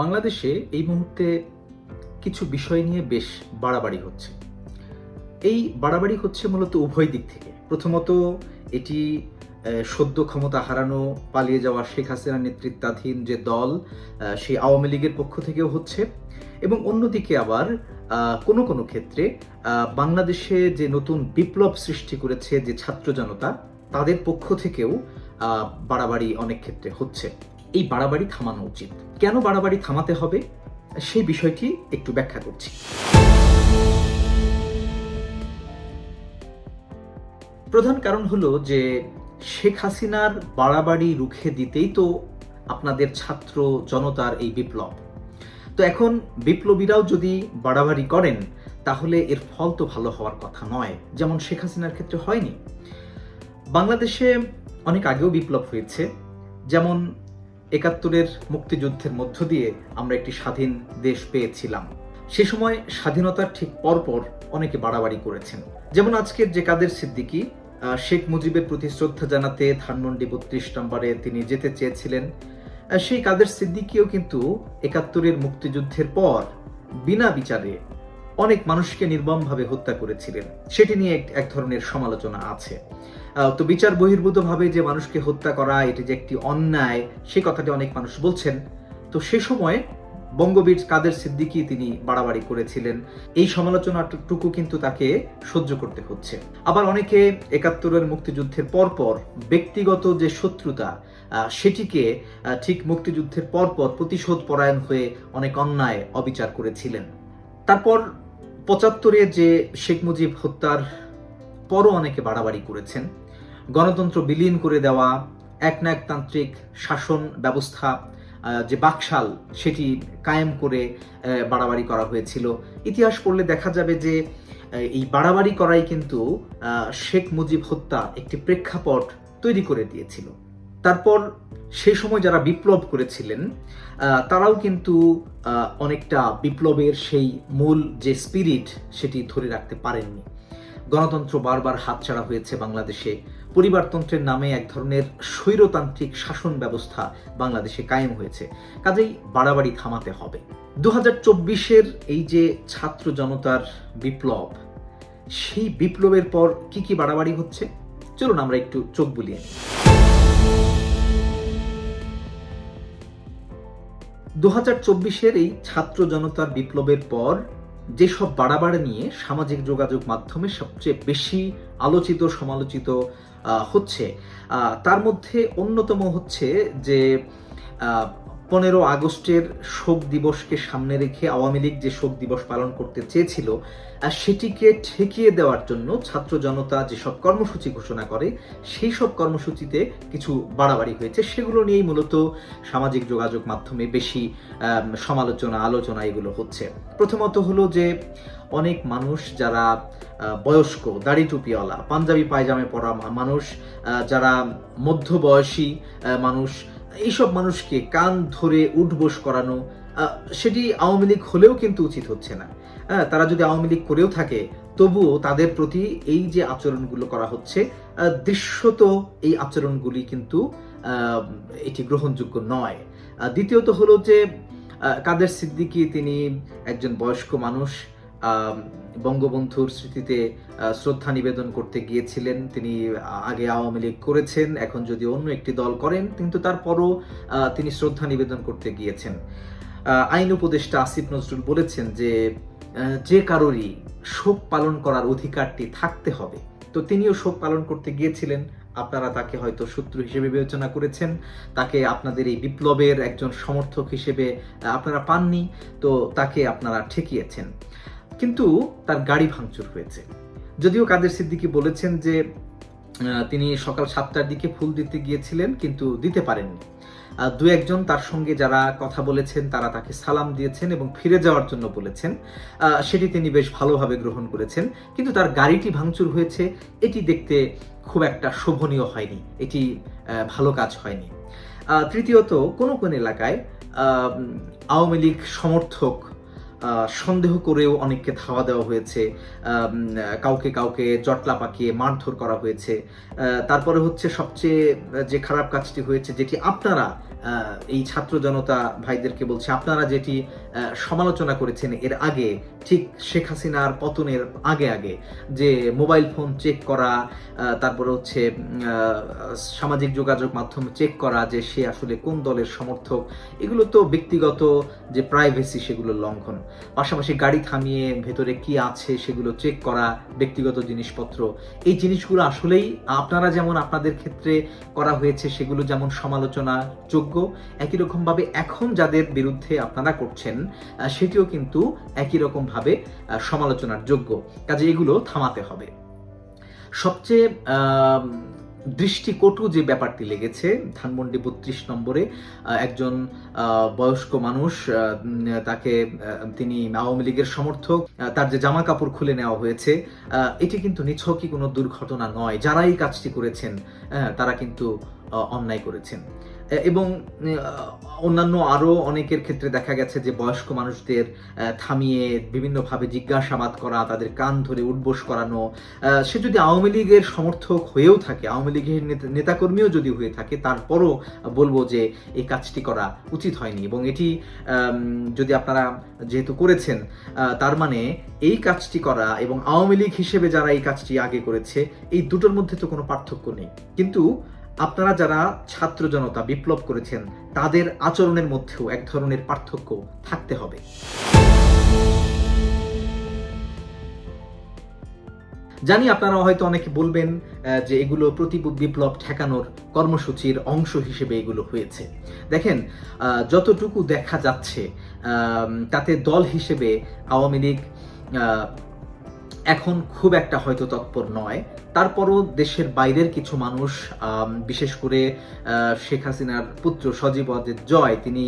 বাংলাদেশে এই মুহূর্তে কিছু বিষয় নিয়ে বেশ বাড়াবাড়ি হচ্ছে। এই বাড়াবাড়ি হচ্ছে মূলত উভয় দিক থেকে। প্রথমত, এটি সদ্য ক্ষমতা হারানো, পালিয়ে যাওয়া শেখ হাসিনা নেতৃত্বাধীন যে দল সেই আওয়ামী লীগের পক্ষ থেকেও হচ্ছে এবং অন্যদিকে আবার কোনো কোনো ক্ষেত্রে বাংলাদেশে যে নতুন বিপ্লব সৃষ্টি করেছে যে ছাত্র জনতা, তাদের পক্ষ থেকেও বাড়াবাড়ি অনেক ক্ষেত্রে হচ্ছে। এই বাড়াবাড়ি থামানো উচিত। কেন বাড়াবাড়ি থামাতে হবে? সেই বিষয়টি একটু ব্যাখ্যা করছি। প্রধান কারণ হলো যে শেখ হাসিনার বাড়াবাড়ি রুখে দিতেই তো আপনাদের ছাত্র জনতার এই বিপ্লব। তো এখন বিপ্লবীরাও যদি বাড়াবাড়ি করেন, তাহলে এর ফল তো ভালো হওয়ার কথা নয়, যেমন শেখ হাসিনার ক্ষেত্রে হয়নি। বাংলাদেশে অনেক আগেও বিপ্লব হয়েছে, যেমন একাত্তরের মুক্তিযুদ্ধের মধ্য দিয়ে আমরা একটি স্বাধীন দেশ পেয়েছিলাম। সে সময় স্বাধীনতার ঠিক পরপর অনেকে বাড়াবাড়ি করেছেন। যেমন আজকের যে কাদের সিদ্দিকী শেখ মুজিবের প্রতি শ্রদ্ধা জানাতে ধানমন্ডি বত্রিশ নম্বরে তিনি যেতে চেয়েছিলেন। সেই কাদের সিদ্দিকীও কিন্তু একাত্তরের মুক্তিযুদ্ধের পর বিনা বিচারে অনেক মানুষকে নির্মমভাবে হত্যা করেছিলেন। সেটি নিয়ে এক- ধরনের সমালোচনা আছে। তো বিচার বহির্ভূতভাবে যে মানুষকে হত্যা করা, এটি যে একটি অন্যায়, সে কথাটি অনেক মানুষ বলছেন। তো সে সময় বঙ্গবীর কাদের সিদ্দিকী তিনি বাড়াবাড়ি করেছিলেন। এই সমালোচনাটুকু কিন্তু তাকে সহ্য করতে হচ্ছে। আবার অনেকে একাত্তরের মুক্তিযুদ্ধের পরপর ব্যক্তিগত যে শত্রুতা সেটিকে ঠিক মুক্তিযুদ্ধের পরপর প্রতিশোধ পরায়ণ হয়ে অনেক অন্যায় অবিচার করেছিলেন। তারপর পঁচাত্তরে যে শেখ মুজিব হত্যার পরও অনেকে বাড়াবাড়ি করেছেন। গণতন্ত্র বিলীন করে দেওয়া একনায়কতান্ত্রিক শাসন ব্যবস্থা যে বাকশাল, সেটি কায়েম করে বাড়াবাড়ি করা হয়েছিল। ইতিহাস পড়লে দেখা যাবে যে এই বাড়াবাড়ি করাই কিন্তু শেখ মুজিব হত্যা একটি প্রেক্ষাপট তৈরি করে দিয়েছিল। তারপর সেই সময় যারা বিপ্লব করেছিলেন তারাও কিন্তু অনেকটা বিপ্লবের সেই মূল যে স্পিরিট সেটি ধরে রাখতে পারেননি। গণতন্ত্র বারবার হাতছাড়া হয়েছে বাংলাদেশে। পরিবারতন্ত্রের নামে এক ধরনের স্বৈরতান্ত্রিক শাসন ব্যবস্থা বাংলাদেশে কায়েম হয়েছে। কাজেই বাড়াবাড়ি থামাতে হবে। দু হাজার এই যে ছাত্র জনতার বিপ্লব, সেই বিপ্লবের পর কি কি বাড়াবাড়ি হচ্ছে? চলুন আমরা একটু চোখ বুলিয়ে দু হাজার চব্বিশের এই ছাত্র জনতার বিপ্লবের পর যেসব বাড়াবাড়ি নিয়ে সামাজিক যোগাযোগ মাধ্যমে সবচেয়ে বেশি আলোচিত, সমালোচিত হচ্ছে তার মধ্যে অন্যতম হচ্ছে যে পনেরো আগস্টের শোক দিবসকে সামনে রেখে আওয়ামী লীগ যে শোক দিবস পালন করতে চেয়েছিল আহ, সেটিকে ঠেকিয়ে দেওয়ার জন্য ছাত্র জনতা যেসব কর্মসূচি ঘোষণা করে সেই সব কর্মসূচিতে কিছু বাড়াবাড়ি হয়েছে। সেগুলো নিয়েই মূলত সামাজিক যোগাযোগ মাধ্যমে বেশি সমালোচনা আলোচনা এগুলো হচ্ছে। প্রথমত হলো যে অনেক মানুষ যারা বয়স্ক দাড়ি টুপিওয়ালা পাঞ্জাবি পায়জামে পরা মানুষ যারা মধ্যবয়সী মানুষ এইসব মানুষকে কান ধরে উঠবোস করানো সেটি আওয়ামী লীগ হলেও কিন্তু উচিত হচ্ছে না। তারা যদি আওয়ামী লীগ করেও থাকে, তবুও তাদের প্রতি এই যে আচরণগুলো করা হচ্ছে দৃশ্যত এই আচরণগুলি কিন্তু এটি গ্রহণযোগ্য নয়। দ্বিতীয়ত হলো যে কাদের সিদ্দিকী তিনি একজন বয়স্ক মানুষ বঙ্গবন্ধুর স্মৃতিতে শ্রদ্ধা নিবেদন করতে গিয়েছিলেন। তিনি আগে আওয়ামী লীগ করেছেন, এখন যদি অন্য একটি দল করেন, কিন্তু তারপরও তিনি শ্রদ্ধা নিবেদন করতে গিয়েছেন। আইন উপদেষ্টা আসিফ নজরুল বলেছেন যে যে কারোরই শোক পালন করার অধিকারটি থাকতে হবে। তো তিনিও শোক পালন করতে গিয়েছিলেন। আপনারা তাকে হয়তো শত্রু হিসেবে বিবেচনা করেছেন। তাকে আপনাদের এই বিপ্লবের একজন সমর্থক হিসেবে আপনারা পাননি। তো তাকে আপনারা ঠেকিয়েছেন। কিন্তু তার গাড়ি ভাঙচুর হয়েছে। যদিও কাদের সিদ্দিকী বলেছেন যে তিনি সকাল সাতটার দিকে ফুল দিতে গিয়েছিলেন, কিন্তু দিতে পারেননি। দু একজন তার সঙ্গে যারা কথা বলেছেন, তারা তাকে সালাম দিয়েছেন এবং ফিরে যাওয়ার জন্য বলেছেন। সেটি তিনি বেশ ভালোভাবে গ্রহণ করেছেন। কিন্তু তার গাড়িটি ভাঙচুর হয়েছে, এটি দেখতে খুব একটা শোভনীয় হয়নি। এটি ভালো কাজ হয়নি। তৃতীয়ত, কোনো কোন এলাকায় আওয়ামী লীগ সমর্থক সন্দেহ করেও অনেককে ধাওয়া দেওয়া হয়েছে কাউকে কাউকে জটলা পাকিয়ে মারধর করা হয়েছে। তারপরে হচ্ছে সবচেয়ে যে খারাপ কাজটি হয়েছে, যেটি আপনারা এই ছাত্র জনতা ভাইদেরকে বলছি, আপনারা যেটি সমালোচনা করেছেন এর আগে, ঠিক শেখ হাসিনার পতনের আগে আগে, যে মোবাইল ফোন চেক করা তারপরে হচ্ছে সামাজিক যোগাযোগ মাধ্যম চেক করা, যে সে আসলে কোন দলের সমর্থক, এগুলো তো ব্যক্তিগত যে প্রাইভেসি সেগুলো লঙ্ঘন। পাশাপাশি গাড়ি থামিয়ে ভেতরে কি আছে সেগুলো চেক করা, ব্যক্তিগত জিনিসপত্র, এই জিনিসগুলো আসলেই আপনারা যেমন আপনাদের ক্ষেত্রে করা হয়েছে, সেগুলো যেমন সমালোচনা যোগ্য একই রকমভাবে এখন যাদের বিরুদ্ধে আপনারা করছেন সেটিও কিন্তু একই রকমভাবে সমালোচনার যোগ্য। কাজে এগুলো থামাতে হবে। সবচেয়ে দৃষ্টিকটু যে ব্যাপারটি লেগেছে, ধানমন্ডি বত্রিশ নম্বরে একজন বয়স্ক মানুষ তাকে তিনি আওয়ামী লীগের সমর্থক তার যে জামা কাপড় খুলে নেওয়া হয়েছে এটি কিন্তু নিছকই কোনো দুর্ঘটনা নয়। যারা এই কাজটি করেছেন তারা কিন্তু অন্যায় করেছেন। এবং অন্যান্য আরও অনেকের ক্ষেত্রে দেখা গেছে যে বয়স্ক মানুষদের থামিয়ে বিভিন্নভাবে জিজ্ঞাসাবাদ করা, তাদের কান ধরে উঠবোস করানো সে যদি আওয়ামী লীগের সমর্থক হয়েও থাকে, আওয়ামী লীগের নেতা- নেতাকর্মীও যদি হয়ে থাকে, তারপরও বলব যে এই কাজটি করা উচিত হয়নি। এবং এটি যদি আপনারা যেহেতু করেছেন তার মানে এই কাজটি করা এবং আওয়ামী লীগ হিসেবে যারা এই কাজটি আগে করেছে, এই দুটোর মধ্যে তো কোনো পার্থক্য নেই। কিন্তু আপনারা যারা ছাত্র জনতা বিপ্লব করেছেন, তাদের আচরণের মধ্যেও এক ধরনের পার্থক্য থাকতে হবে। জানি আপনারা হয়তো অনেকে বলবেন যে এগুলো প্রতি বিপ্লব ঠেকানোর কর্মসূচির অংশ হিসেবে এগুলো হয়েছে। দেখেন যতটুকু দেখা যাচ্ছে তাতে দল হিসেবে আওয়ামী লীগ এখন খুব একটা হয়তো তৎপর নয়। তারপরও দেশের বাইরের কিছু মানুষ বিশেষ করে শেখ হাসিনার পুত্র সজীব ওয়াজেদ জয়, তিনি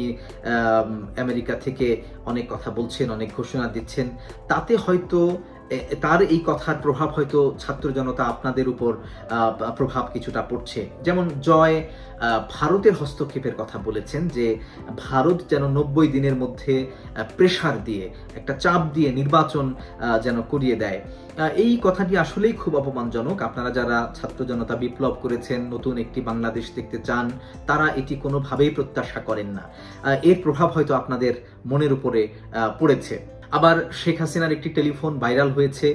আমেরিকা থেকে অনেক কথা বলছেন, অনেক ঘোষণা দিচ্ছেন। তাতে হয়তো তার এই কথার প্রভাব হয়তো ছাত্র জনতা আপনাদের উপর প্রভাব কিছুটা পড়ছে। যেমন জয় ভারতের হস্তক্ষেপের কথা বলেছেন যে, ভারত যেন নব্বই দিনের মধ্যে প্রেশার দিয়ে, একটা চাপ দিয়ে নির্বাচন যেন করিয়ে দেয়। এই কথাটি আসলেই খুব অপমানজনক। আপনারা যারা ছাত্র জনতা বিপ্লব করেছেন, নতুন একটি বাংলাদেশ দেখতে চান, তারা এটি কোনোভাবেই প্রত্যাশা করেন না। এর প্রভাব হয়তো আপনাদের মনের উপরে পড়েছে। আবার শেখ হাসিনার একটি টেলিফোন ভাইরাল হয়েছে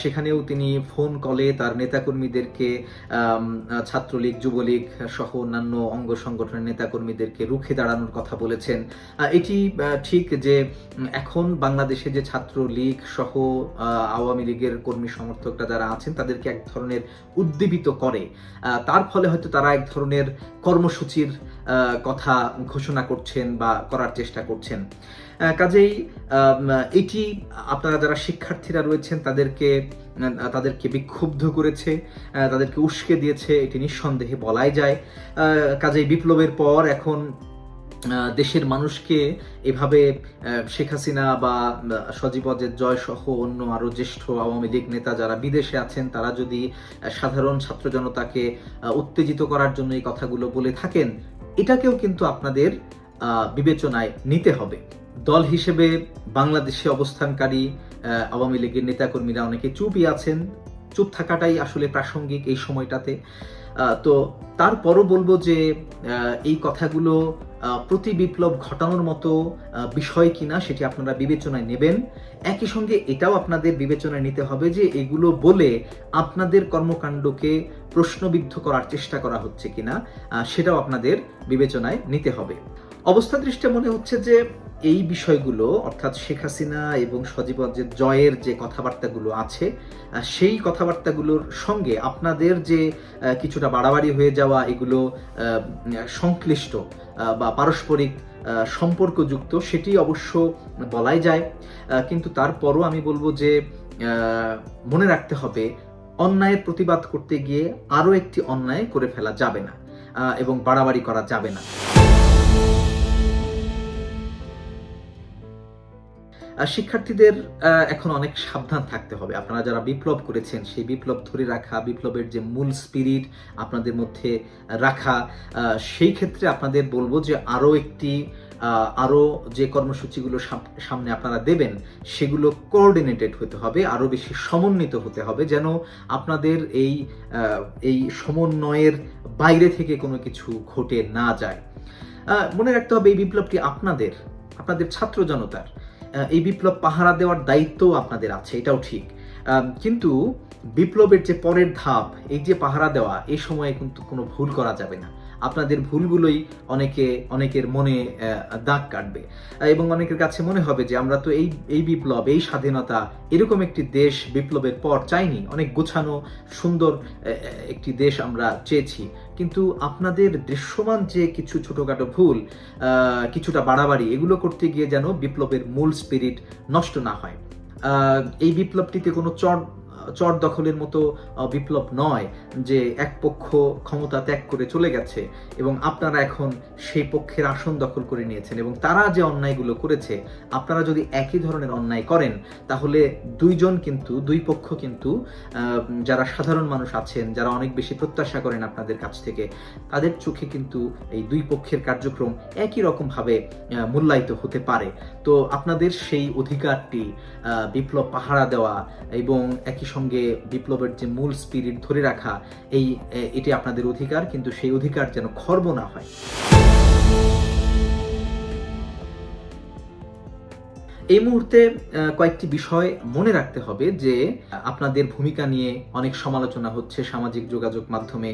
সেখানেও তিনি ফোন কলে তার নেতাকর্মীদেরকে ছাত্রলীগ, যুবলীগ সহ অন্যান্য অঙ্গ সংগঠনের নেতাকর্মীদেরকে রুখে দাঁড়ানোর কথা বলেছেন। এটি ঠিক যে এখন বাংলাদেশে যে ছাত্রলীগ সহ আওয়ামী লীগের কর্মী সমর্থকরা যারা আছেন, তাদেরকে এক ধরনের উদ্দীপিত করে। তার ফলে হয়তো তারা এক ধরনের কর্মসূচির কথা ঘোষণা করছেন বা করার চেষ্টা করছেন। কাজেই এটি আপনারা যারা শিক্ষার্থীরা রয়েছেন তাদেরকে তাদেরকে বিক্ষুব্ধ করেছে তাদেরকে উস্কে দিয়েছে এটি নিঃসন্দেহে বলাই যায়। কাজেই বিপ্লবের পর এখন দেশের মানুষকে এভাবে শেখ হাসিনা বা আহ, সজীব অজের জয় সহ অন্য আরও জ্যেষ্ঠ আওয়ামী লীগ নেতা যারা বিদেশে আছেন তারা যদি সাধারণ ছাত্র জনতাকে উত্তেজিত করার জন্য এই কথাগুলো বলে থাকেন এটাকেও কিন্তু আপনাদের বিবেচনায় নিতে হবে। দল হিসেবে বাংলাদেশে অবস্থানকারী আওয়ামী লীগের নেতাকর্মীরা অনেকে চুপই আছেন। চুপ থাকাটাই আসলে প্রাসঙ্গিক এই সময়টাতে। তো তারপরও বলব যে এই কথাগুলো প্রতি বিপ্লব ঘটানোর মতো বিষয় কিনা সেটি আপনারা বিবেচনায় নেবেন। একই সঙ্গে এটাও আপনাদের বিবেচনায় নিতে হবে যে, এগুলো বলে আপনাদের কর্মকাণ্ডকে প্রশ্নবিদ্ধ করার চেষ্টা করা হচ্ছে কিনা সেটাও আপনাদের বিবেচনায় নিতে হবে। অবস্থা দৃষ্টে মনে হচ্ছে যে এই বিষয়গুলো, অর্থাৎ শেখ হাসিনা এবং সজীব যে জয়ের যে কথাবার্তাগুলো আছে সেই কথাবার্তাগুলোর সঙ্গে আপনাদের যে কিছুটা বাড়াবাড়ি হয়ে যাওয়া, এগুলো সংশ্লিষ্ট বা পারস্পরিক সম্পর্কযুক্ত, সেটি অবশ্য বলাই যায়। কিন্তু তারপরও আমি বলব যে মনে রাখতে হবে, অন্যায়ের প্রতিবাদ করতে গিয়ে আরও একটি অন্যায় করে ফেলা যাবে না এবং বাড়াবাড়ি করা যাবে না। শিক্ষার্থীদের এখন অনেক সাবধান থাকতে হবে। আপনারা যারা বিপ্লব করেছেন, সেই বিপ্লব ধরে রাখা, বিপ্লবের যে মূল স্পিরিট আপনাদের মধ্যে রাখা সেই ক্ষেত্রে আপনাদের বলব যে আরও একটি আরও যে কর্মসূচিগুলো সাম- সামনে আপনারা দেবেন, সেগুলো কোঅর্ডিনেটেড হতে হবে, আরও বেশি সমন্বিত হতে হবে, যেন আপনাদের এই এই সমন্বয়ের বাইরে থেকে কোনো কিছু ঘটে না যায়। মনে রাখতে হবে এই বিপ্লবটি আপনাদের আপনাদের ছাত্র জনতার। এই বিপ্লব পাহারা দেওয়ার দায়িত্ব আপনাদের আছে, এটাও ঠিক। কিন্তু বিপ্লবের যে পরের ধাপ, এই যে পাহারা দেওয়া এই সময়ে কিন্তু কোনো ভুল করা যাবে না। আপনাদের ভুলগুলোই অনেকে, অনেকের মনে দাগ কাটবে। এবং অনেকের কাছে মনে হবে যে আমরা তো এই এই বিপ্লব, এই স্বাধীনতা এরকম একটি দেশ বিপ্লবের পর চাইনি। অনেক গোছানো, সুন্দর একটি দেশ আমরা চেয়েছি। কিন্তু আপনাদের দৃশ্যমান যে কিছু ছোটোখাটো ভুল কিছুটা বাড়াবাড়ি, এগুলো করতে গিয়ে যেন বিপ্লবের মূল স্পিরিট নষ্ট না হয়। এই বিপ্লবটিতে কোনো চর চর দখলের মতো বিপ্লব নয় যে এক পক্ষ ক্ষমতা ত্যাগ করে চলে গেছে এবং আপনারা এখন সেই পক্ষের আসন দখল করে নিয়েছেন এবং তারা যে অন্যায়গুলো করেছে, আপনারা যদি একই ধরনের অন্যায় করেন, তাহলে দুইজন কিন্তু, দুই পক্ষ কিন্তু যারা সাধারণ মানুষ আছেন, যারা অনেক বেশি প্রত্যাশা করেন আপনাদের কাছ থেকে, তাদের চোখে কিন্তু এই দুই পক্ষের কার্যক্রম একই রকমভাবে মূল্যায়িত হতে পারে। তো আপনাদের সেই অধিকারটি বিপ্লব পাহারা দেওয়া এবং একই সঙ্গে বিপ্লবের যে মূল স্পিরিট ধরে রাখা, এই এটি আপনাদের অধিকার, কিন্তু সেই অধিকার যেন খর্ব না হয়। এই মুহূর্তে কয়েকটি বিষয় মনে রাখতে হবে যে, আপনাদের ভূমিকা নিয়ে অনেক সমালোচনা হচ্ছে সামাজিক যোগাযোগ মাধ্যমে।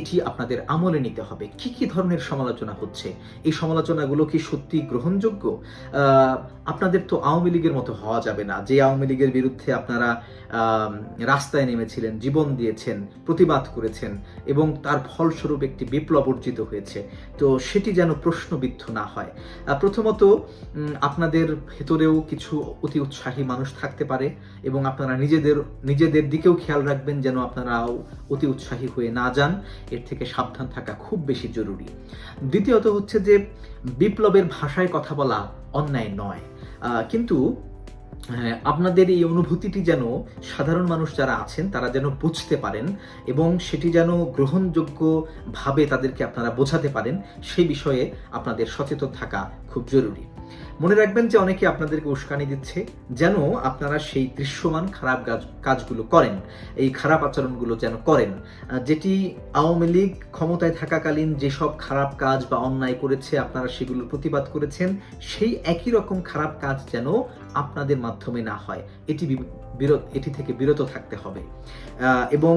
এটি আপনাদের আমলে নিতে হবে। কি কি ধরনের সমালোচনা হচ্ছে? এই সমালোচনাগুলো কি সত্যি গ্রহণযোগ্য? আপনাদের তো আওয়ামী লীগের মতো হওয়া যাবে না। যে আওয়ামী লীগের বিরুদ্ধে আপনারা রাস্তায় নেমেছিলেন, জীবন দিয়েছেন, প্রতিবাদ করেছেন এবং তার ফলস্বরূপ একটি বিপ্লব অর্জিত হয়েছে, তো সেটি যেন প্রশ্নবিদ্ধ না হয়। প্রথমত আপনাদের ভেতরেও কিছু অতি উৎসাহী মানুষ থাকতে পারে এবং আপনারা নিজেদের নিজেদের দিকেও খেয়াল রাখবেন যেন আপনারাও অতি উৎসাহী হয়ে না যান। এর থেকে সাবধান থাকা খুব বেশি জরুরি। দ্বিতীয়ত হচ্ছে যে বিপ্লবের ভাষায় কথা বলা অন্যায় নয়। কিন্তু হ্যাঁ, আপনাদের এই অনুভূতিটি যেন সাধারণ মানুষ যারা আছেন তারা যেন বুঝতে পারেন এবং সেটি যেন গ্রহণযোগ্যভাবে তাদেরকে আপনারা বোঝাতে পারেন সেই বিষয়ে আপনাদের সচেতন থাকা খুব জরুরি। মনে রাখবেন যে অনেকে আপনাদেরকে উস্কানি দিচ্ছে যেন আপনারা সেই দৃশ্যমান খারাপ কাজ কাজগুলো করেন, এই খারাপ আচরণগুলো যেন করেন। যেটি আওয়ামী লীগ ক্ষমতায় থাকাকালীন যেসব খারাপ কাজ বা অন্যায় করেছে, আপনারা সেগুলোর প্রতিবাদ করেছেন, সেই একই রকম খারাপ কাজ যেন আপনাদের মাধ্যমে না হয়। এটি বিরত এটি থেকে বিরত থাকতে হবে। এবং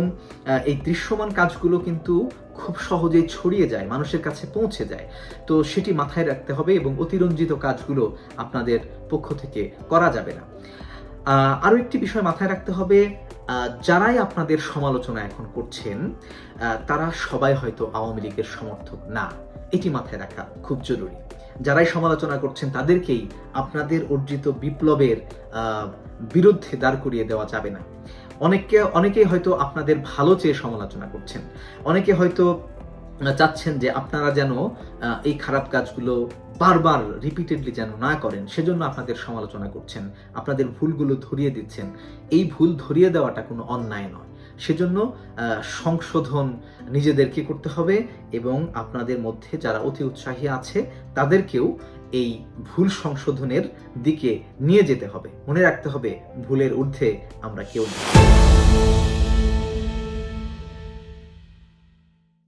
এই দৃশ্যমান কাজগুলো কিন্তু খুব সহজেই ছড়িয়ে যায় মানুষের কাছে পৌঁছে যায়। তো সেটি মাথায় রাখতে হবে এবং অতিরঞ্জিত কাজগুলো আপনাদের পক্ষ থেকে করা যাবে না। আহ, আরও একটি বিষয় মাথায় রাখতে হবে যারাই আপনাদের সমালোচনা এখন করছেন তারা সবাই হয়তো আওয়ামী লীগের সমর্থক না। এটি মাথায় রাখা খুব জরুরি। যারাই সমালোচনা করছেন তাদেরকেই আপনাদের অর্জিত বিপ্লবের বিরুদ্ধে দাঁড় করিয়ে দেওয়া যাবে না। অনেককে, অনেকেই হয়তো আপনাদের ভালো চেয়ে সমালোচনা করছেন। অনেকে হয়তো চাচ্ছেন যে আপনারা যেন এই খারাপ কাজগুলো বারবার রিপিটেডলি যেন না করেন, সেজন্য আপনাদের সমালোচনা করছেন, আপনাদের ভুলগুলো ধরিয়ে দিচ্ছেন। এই ভুল ধরিয়ে দেওয়াটা কোনো অন্যায় নয়। সেজন্য সংশোধন নিজেদেরকে করতে হবে এবং আপনাদের মধ্যে যারা অতি উৎসাহী আছে, তাদেরকেও এই ভুল সংশোধনের দিকে নিয়ে যেতে হবে। মনে রাখতে হবে, ভুলের ঊর্ধ্বে আমরা কেউ নেই।